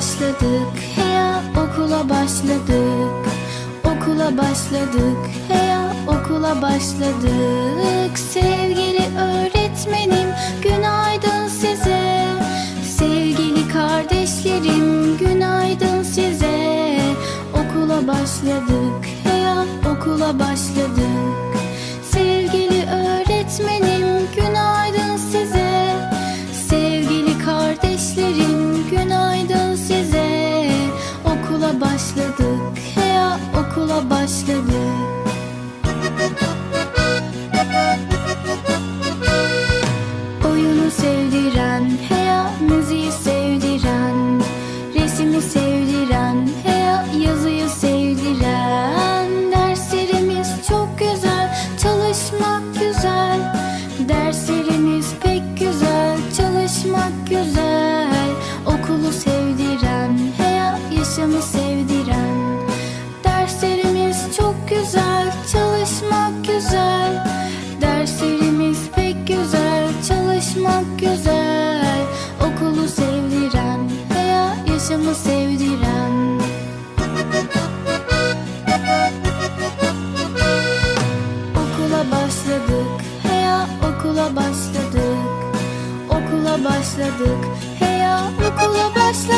başladık. Heya okula başladık. Okula başladık. Heya okula başladık. Sevgili öğretmenim günaydın size. Sevgili kardeşlerim günaydın size. Okula başladık. Heya okula başladık başladık. Heya okula başladık. Oyunu sevdiren heya müziği sevdiren Resmi sevdiren heya yazıyı sevdiren. Derslerimiz çok güzel çalışmak güzel. Derslerimiz pek güzel çalışmak güzel sevdiren. Derslerimiz çok güzel çalışmak güzel. Derslerimiz pek güzel çalışmak güzel. Okulu sevdiren veya yaşamı sevdiren. Okula başladık heya okula başladık. Okula başladık heya okula başladık